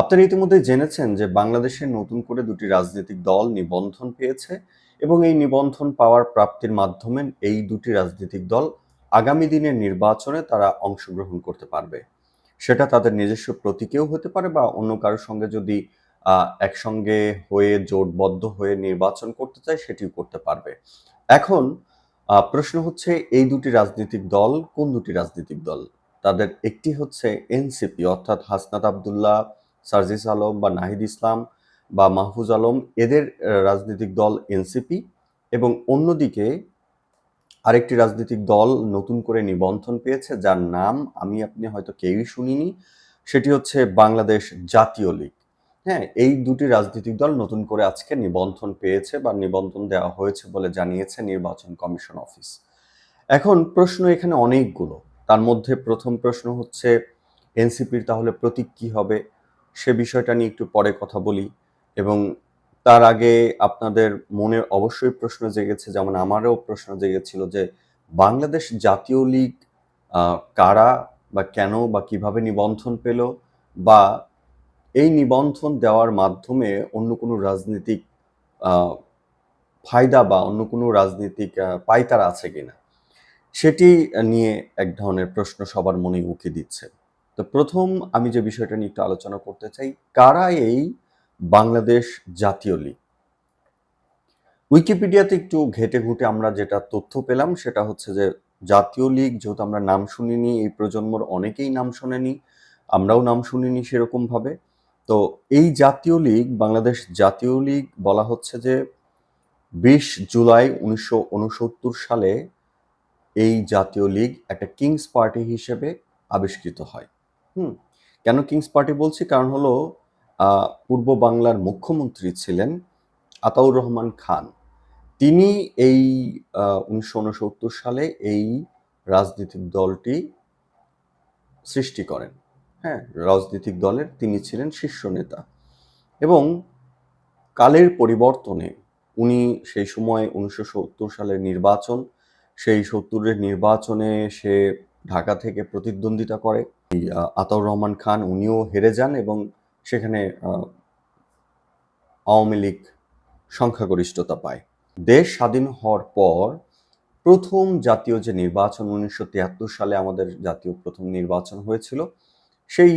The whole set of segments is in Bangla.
আপনারা ইতিমধ্যে জেনেছেন যে বাংলাদেশে নতুন করে দুটি রাজনৈতিক দল নিবন্ধন পেয়েছে এবং এই নিবন্ধন পাওয়ার প্রাপ্তির মাধ্যমে এই দুটি রাজনৈতিক দল আগামী দিনের নির্বাচনে তারা অংশগ্রহণ করতে পারবে। সেটা তাদের নিজস্ব প্রতীকেও হতে পারে বা অন্য কারোর সঙ্গে যদি একসঙ্গে হয়ে জোটবদ্ধ হয়ে নির্বাচন করতে চায় সেটিও করতে পারবে। এখন প্রশ্ন হচ্ছে এই দুটি রাজনৈতিক দল কোন দুটি রাজনৈতিক দল? তাদের একটি হচ্ছে এনসিপি অর্থাৎ হাসনাত আবদুল্লাহ সার্জিস আলম বা নাহিদ ইসলাম বা মাহফুজ আলম, এদের রাজনৈতিক দল এনসিপি এবং অন্যদিকে আরেকটি রাজনৈতিক দল নতুন করে নিবন্ধন পেয়েছে, যার নাম আমি আপনি হয়তো কেউই শুনিনি, সেটি হচ্ছে বাংলাদেশ জাতীয় লীগ। হ্যাঁ এই দুটি রাজনৈতিক দল নতুন করে আজকে নিবন্ধন পেয়েছে বা নিবন্ধন দেওয়া হয়েছে বলে জানিয়েছে নির্বাচন কমিশন অফিস। এখন প্রশ্ন এখানে অনেকগুলো। তার মধ্যে প্রথম প্রশ্ন হচ্ছে, এনসিপির তাহলে প্রতীক কি হবে? সে বিষয়টা নিয়ে একটু পরে কথা বলি এবং তার আগে আপনাদের মনে অবশ্যই প্রশ্ন জেগেছে, যেমন আমারও প্রশ্ন জেগেছিল যে বাংলাদেশ জাতীয় লীগ কারা বা কেন বা কীভাবে নিবন্ধন পেল বা এই নিবন্ধন দেওয়ার মাধ্যমে অন্য কোনো রাজনৈতিক ফায়দা বা অন্য কোনো রাজনৈতিক পাইতারা আছে কিনা? সেটি নিয়ে এক ধরনের প্রশ্ন সবার মনে উঁকি দিচ্ছে। তো প্রথম আমি যে বিষয়টা নিয়ে একটু আলোচনা করতে চাই, কারা এই বাংলাদেশ জাতীয় লীগ? উইকিপিডিয়াতে একটু ঘেটে ঘুটে আমরা যেটা তথ্য পেলাম সেটা হচ্ছে যে জাতীয় লীগ, যেহেতু আমরা নাম শুনিনি, এই প্রজন্মর অনেকেই নাম শোনেনি, আমরাও নাম শুনিনি সেরকম ভাবে তো এই জাতীয় লীগ, বাংলাদেশ জাতীয় লীগ বলা হচ্ছে যে বিশ জুলাই উনিশশো উনসত্তর সালে এই জাতীয় লীগ একটা কিংস পার্টি হিসেবে আবিষ্কৃত হয়। হুম। কেন কিংস পার্টি বলছি? কারণ হলো পূর্ব বাংলার মুখ্যমন্ত্রী ছিলেন আতাউর রহমান খান। তিনি এই উনিশশো উনসত্তর সালে এই রাজনৈতিক দলটি সৃষ্টি করেন। হ্যাঁ রাজনৈতিক দলের তিনি ছিলেন শীর্ষ নেতা। এবং কালের পরিবর্তনে উনি সেই সময় উনিশশো সত্তর সালের নির্বাচন, সেই সত্তরের নির্বাচনে সে ঢাকা থেকে প্রতিদ্বন্দ্বিতা করে। আতাউর রহমান খান, উনিও হেরে যান এবং সেখানে আওয়ামী লীগ সংখ্যাগরিষ্ঠতা পায়। দেশ স্বাধীন হওয়ার পর প্রথম জাতীয় যে নির্বাচন উনিশশো তিয়াত্তর সালে আমাদের জাতীয় প্রথম নির্বাচন হয়েছিল, সেই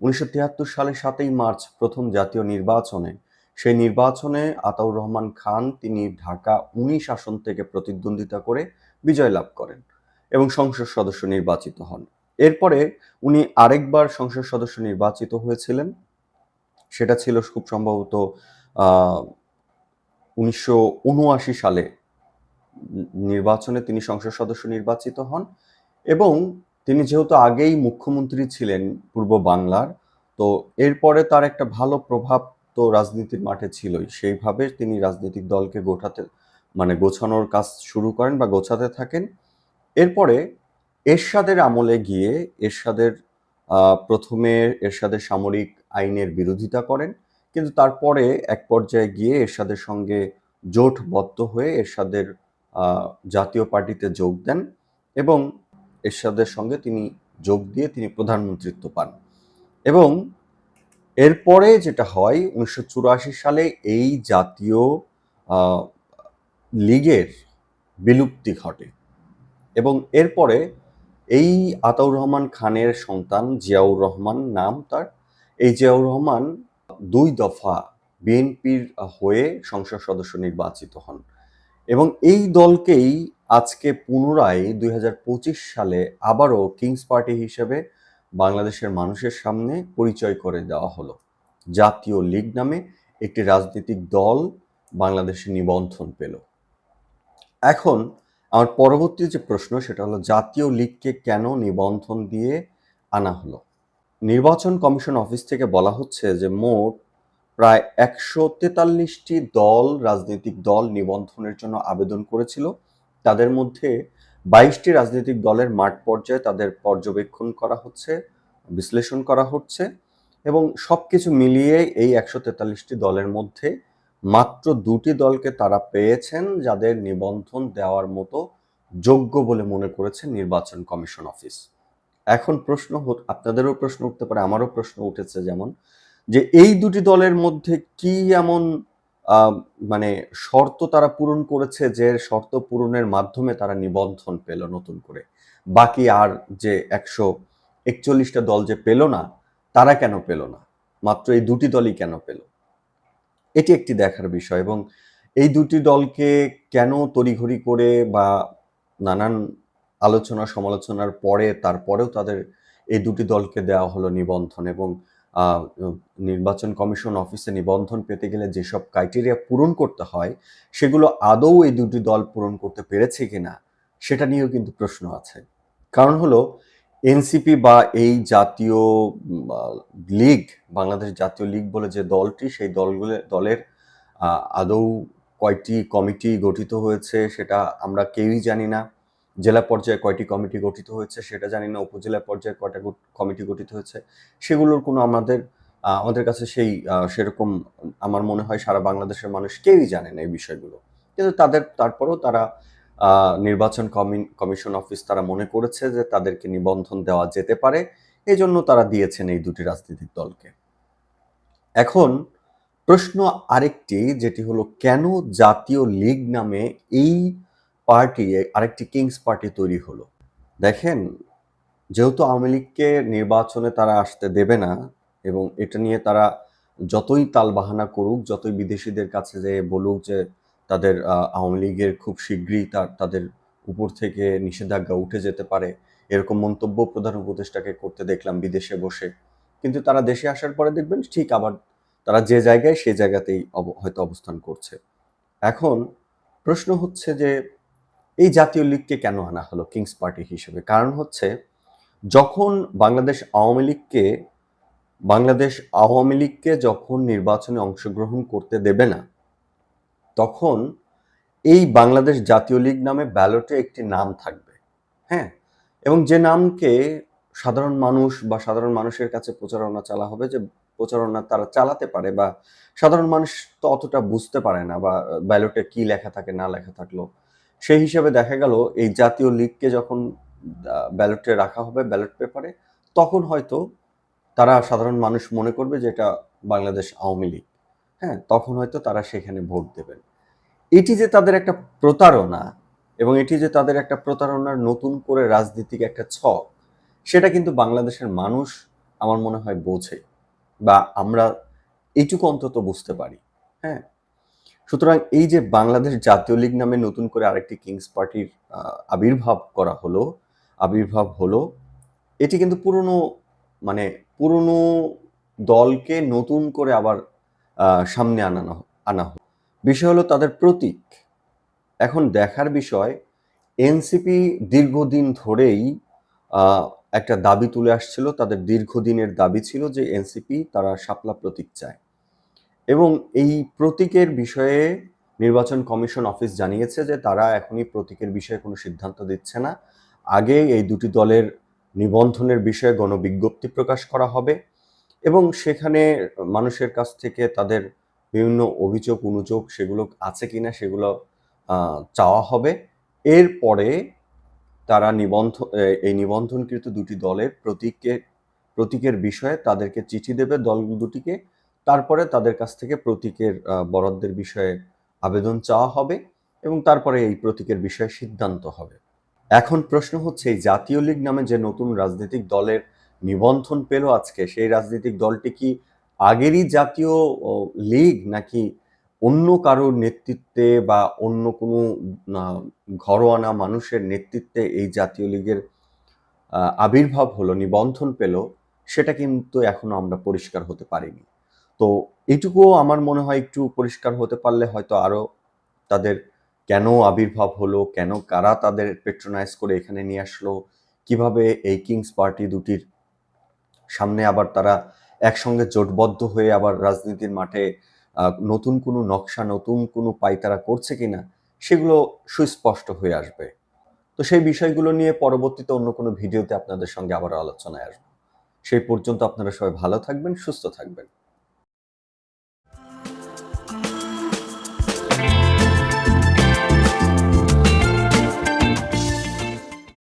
উনিশশো তিয়াত্তর সালে সাতই মার্চ প্রথম জাতীয় নির্বাচনে, সেই নির্বাচনে আতাউর রহমান খান তিনি ঢাকা উনিশ আসন থেকে প্রতিদ্বন্দ্বিতা করে বিজয় লাভ করেন এবং সংসদ সদস্য নির্বাচিত হন। এরপরে উনি আরেকবার সংসদ সদস্য নির্বাচিত হয়েছিলেন। সেটা ছিল খুব সম্ভবত উনিশশো সালে নির্বাচনে তিনি সংসদ সদস্য নির্বাচিত হন এবং তিনি যেহেতু আগেই মুখ্যমন্ত্রী ছিলেন পূর্ব বাংলার, তো এরপরে তার একটা ভালো প্রভাব তো রাজনীতির মাঠে ছিলই। সেইভাবে তিনি রাজনৈতিক দলকে গোছাতে মানে গোছানোর কাজ শুরু করেন বা গোছাতে থাকেন। এরপরে এরশাদের আমলে গিয়ে এরশাদের প্রথমে এরশাদের সামরিক আইনের বিরোধিতা করেন, কিন্তু তারপরে এক পর্যায়ে গিয়ে এরশাদের সঙ্গে জোটবদ্ধ হয়ে এরশাদের জাতীয় পার্টিতে যোগ দেন এবং এরশাদের সঙ্গে তিনি যোগ দিয়ে তিনি প্রধানমন্ত্রিত্ব পান। এবং এরপরে যেটা হয়, উনিশশো চুরাশি সালে এই জাতীয় লীগের বিলুপ্তি ঘটে এবং এরপরে এই আতাউর রহমান খানের সন্তান জিয়াউর রহমান নাম তার। এই জিয়াউর রহমান দুই দফা বিএনপির হয়ে সংসদ সদস্য নির্বাচিত হন এবং এই দলকেই আজকে পুনরায় দুই হাজার পঁচিশ সালে আবারও কিংস পার্টি হিসেবে বাংলাদেশের মানুষের সামনে পরিচয় করে দেওয়া হলো। জাতীয় লীগ নামে একটি রাজনৈতিক দল বাংলাদেশে নিবন্ধন পেল। এখন আমার পরবর্তী যে প্রশ্ন, সেটা হলো, জাতীয় লীগকে কেন নিবন্ধন দিয়ে আনা হলো? নির্বাচন কমিশন অফিস থেকে বলা হচ্ছে যে, মোট প্রায় একশো তেতাল্লিশটি দল, রাজনৈতিক দল নিবন্ধনের জন্য আবেদন করেছিল। তাদের মধ্যে বাইশটি রাজনৈতিক দলের মাঠ পর্যায়ে তাদের পর্যবেক্ষণ করা হচ্ছে, বিশ্লেষণ করা হচ্ছে এবং সব কিছু মিলিয়ে এই একশো তেতাল্লিশটি দলের মধ্যে মাত্র দুটি দলকে তারা পেয়েছেন যাদের নিবন্ধন দেওয়ার মতো যোগ্য বলে মনে করেছে নির্বাচন কমিশন অফিস। এখন প্রশ্ন আপনাদেরও প্রশ্ন উঠতে পারে, আমারও প্রশ্ন উঠেছে যেমন, যে এই দুটি দলের মধ্যে কি এমন মানে শর্ত তারা পূরণ করেছে যে শর্ত পূরণের মাধ্যমে তারা নিবন্ধন পেল নতুন করে? বাকি আর যে একশো একচল্লিশটা দল যে পেল না, তারা কেন পেল না? মাত্র এই দুটি দলই কেন পেল? এটি একটি দেখার বিষয় এবং এই দুটি দলকে কেন তড়িঘড়ি করে বা নানান আলোচনা সমালোচনার পরে তারপরেও তাদের এই দুটি দলকে দেওয়া হলো নিবন্ধন এবং নির্বাচন কমিশন অফিসে নিবন্ধন পেতে গেলে যেসব ক্রাইটেরিয়া পূরণ করতে হয়, সেগুলো আদৌ এই দুটি দল পূরণ করতে পেরেছে কিনা, সেটা নিয়েও কিন্তু প্রশ্ন আছে। কারণ হলো এনসিপি বা এই জাতীয় লীগ, বাংলাদেশ জাতীয় লীগ বলে যে দলটি, সেই দলগুলো, দলের আদৌ কয়টি কমিটি গঠিত হয়েছে সেটা আমরা কেউই জানি না। জেলা পর্যায়ে কয়টি কমিটি গঠিত হয়েছে সেটা জানি না। উপজেলা পর্যায়ে কয়টা কমিটি গঠিত হয়েছে সেগুলোর কোনো আমাদের আমাদের কাছে সেই সেরকম আমার মনে হয় সারা বাংলাদেশের মানুষ কেউই জানে না এই বিষয়গুলো। কিন্তু তাদের, তারপরেও তারা নির্বাচন কমিশন অফিস তারা মনে করেছে যে তাদেরকে নিবন্ধন দেওয়া যেতে পারে। এই জন্য তারা দিয়েছেন এই দুটি রাজনৈতিক দলকে। এখন প্রশ্ন আরেকটি, যেটি হলো, কেন জাতীয় লীগ নামে এই পার্টি, আরেকটি কিংস পার্টি তৈরি হলো? দেখেন, যেহেতু আওয়ামী লীগকে নির্বাচনে তারা আসতে দেবে না এবং এটা নিয়ে তারা যতই তালবাহানা করুক, যতই বিদেশিদের কাছে যে বলুক যে তাদের আওয়ামী লীগের খুব শীঘ্রই তার, তাদের উপর থেকে নিষেধাজ্ঞা উঠে যেতে পারে। এরকম মন্তব্য প্রধান উপদেষ্টাকে করতে দেখলাম বিদেশে বসে। কিন্তু তারা দেশে আসার পরে দেখবেন ঠিক আবার তারা যে জায়গায় সে জায়গাতেই হয়তো অবস্থান করছে। এখন প্রশ্ন হচ্ছে যে, এই জাতীয় লীগকে কেন আনা হলো কিংস পার্টি হিসেবে? কারণ হচ্ছে যখন বাংলাদেশ আওয়ামী লীগকে, বাংলাদেশ আওয়ামী লীগকে যখন নির্বাচনে অংশগ্রহণ করতে দেবে না তখন এই বাংলাদেশ জাতীয় লীগ নামে ব্যালটে একটি নাম থাকবে হ্যাঁ? এবং যে নামকে সাধারণ মানুষ বা সাধারণ মানুষের কাছে প্রচারণা চালা হবে যে প্রচারণা তারা চালাতে পারে বা সাধারণ মানুষ তো অতটা বুঝতে পারে না বা ব্যালটে কি লেখা থাকে, না লেখা থাকল, সেই হিসাবে দেখা গেল এই জাতীয় লীগকে যখন ব্যালটে রাখা হবে ব্যালট পেপারে, তখন হয়তো তারা সাধারণ মানুষ মনে করবে যে এটা বাংলাদেশ আওয়ামী লীগ। হ্যাঁ তখন হয়তো তারা সেখানে ভোট দেবেন। এটি যে তাদের একটা প্রতারণা এবং এটি যে তাদের একটা প্রতারণার নতুন করে রাজনীতিক একটা ছক, সেটা কিন্তু বাংলাদেশের মানুষ আমার মনে হয় বোঝে বা আমরা এইটুকু অন্তত বুঝতে পারি হ্যাঁ। সুতরাং এই যে বাংলাদেশ জাতীয় লীগ নামে নতুন করে আরেকটি কিংস পার্টির আবির্ভাব করা হলো, আবির্ভাব হলো, এটি কিন্তু পুরনো মানে পুরনো দলকে নতুন করে আবার সামনে আনানো আনা হোক। বিষয় হলো তাদের প্রতীক। এখন দেখার বিষয়, এনসিপি দীর্ঘদিন ধরেই একটা দাবি তুলে আসছিল, তাদের দীর্ঘদিনের দাবি ছিল যে এনসিপি তারা শাপলা প্রতীক চায়। এবং এই প্রতীকের বিষয়ে নির্বাচন কমিশন অফিস জানিয়েছে যে তারা এখনই প্রতীকের বিষয়ে কোনো সিদ্ধান্ত দিচ্ছে না। আগে এই দুটি দলের নিবন্ধনের বিষয়ে গণবিজ্ঞপ্তি প্রকাশ করা হবে। এবং সেখানে মানুষের কাছ থেকে তাদের বিভিন্ন অভিযোগ, অনুযোগ সেগুলো আছে কিনা সেগুলো চাওয়া হবে। এরপরে তারা নিবন্ধ এই নিবন্ধনকৃত দুটি দলের প্রতীককে, প্রতীকের বিষয়ে তাদেরকে চিঠি দেবে দল দুটিকে। তারপরে তাদের কাছ থেকে প্রতীকের বরাদ্দের বিষয়ে আবেদন চাওয়া হবে এবং তারপরে এই প্রতীকের বিষয়ে সিদ্ধান্ত হবে। এখন প্রশ্ন হচ্ছে, এই জাতীয় লীগ নামে যে নতুন রাজনৈতিক দলের নিবন্ধন পেল আজকে। সেই রাজনৈতিক দলটি কি আগেরই জাতীয় লীগ নাকি অন্য কারোর নেতৃত্বে বা অন্য কোনো ঘরোয়ানা মানুষের নেতৃত্বে এই জাতীয় লীগের আবির্ভাব হলো, নিবন্ধন পেল, সেটা কিন্তু এখনও আমরা পরিষ্কার হতে পারিনি। তো এটুকুও আমার মনে হয় একটু পরিষ্কার হতে পারলে হয়তো আরও তাদের কেন আবির্ভাব হলো, কেন কারা তাদের পেট্রোনাইজ করে এখানে নিয়ে আসলো, কীভাবে এই কিংস পার্টি দুটির সামনে আবার তারা একসঙ্গে জোটবদ্ধ হয়ে আবার রাজনীতির মাঠে নতুন কোনো নকশা, নতুন কোনো পাইতারা করছে কিনা, সেগুলো সুস্পষ্ট হয়ে আসবে। তো সেই বিষয়গুলো নিয়ে পরবর্তীতে অন্য কোনো ভিডিওতে আপনাদের সঙ্গে আবার আলোচনায় আসব। সেই পর্যন্ত আপনারা সবাই ভালো থাকবেন, সুস্থ থাকবেন।